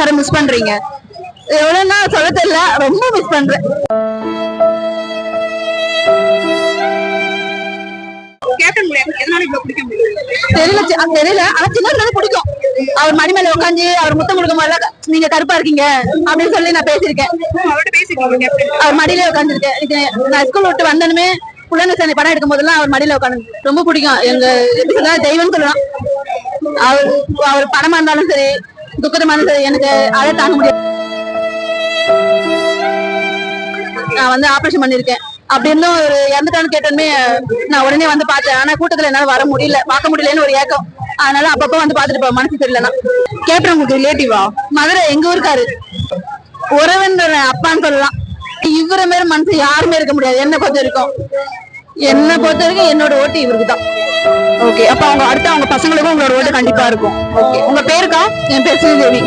சாரை மிஸ் பண்றீங்க. எவ்வளவுன்னா சொல்ல தெரியல ரொம்ப மிஸ் பண்றேன். தெரியல தெரியல. ஆனா சின்ன பிடிக்கும். அவர் மடி மேல உட்காந்து அவர் முத்தம் கொடுக்கும் போது நீங்க கருப்பா இருக்கீங்க அப்படின்னு சொல்லி நான் பேசியிருக்கேன். அவர் மடியில உட்காந்துருக்கேன் நான் ஸ்கூல் விட்டு வந்தனுமே புலனசனை படம் எடுக்கும் போதெல்லாம் அவர் மடியில உட்காந்து ரொம்ப பிடிக்கும். எங்க தெய்வம் சொல்லலாம். அவர் அவர் பணமா இருந்தாலும் சரி துக்கமா எனக்கு அதை தாங்க முடியாது. நான் வந்து ஆபரேஷன் பண்ணிருக்கேன். அப்படி இருந்தும் ஒரு இறந்துட்டான்னு கேட்டோமே நான் உடனே வந்து பார்த்தேன். ஆனா கூட்டத்துல என்னால வர முடியல. பார்க்க முடியலன்னு ஒரு ஏக்கம். அதனால அப்பப்போ வந்து பாத்துட்டு போவேன். மனசு தெரியலனா கேப்டன் உங்களுக்கு ரிலேட்டிவா? மதுரை எங்க ஊருக்காரு? உறவுன்ற அப்பான்னு சொல்லலாம். இவர மாரி மனசு யாருமே இருக்க முடியாது. என்ன பொறுத்த வரைக்கும். என்ன பொறுத்த வரைக்கும் என்னோட ஓட்டு இவருக்கு தான் ஓகே அப்ப அவங்க அடுத்து அவங்க பசங்களுக்கும் உங்களோட ஓட்டு கண்டிப்பா இருக்கும். ஓகே உங்க பேருக்கா? என் பேர் ஸ்ரீதேவி.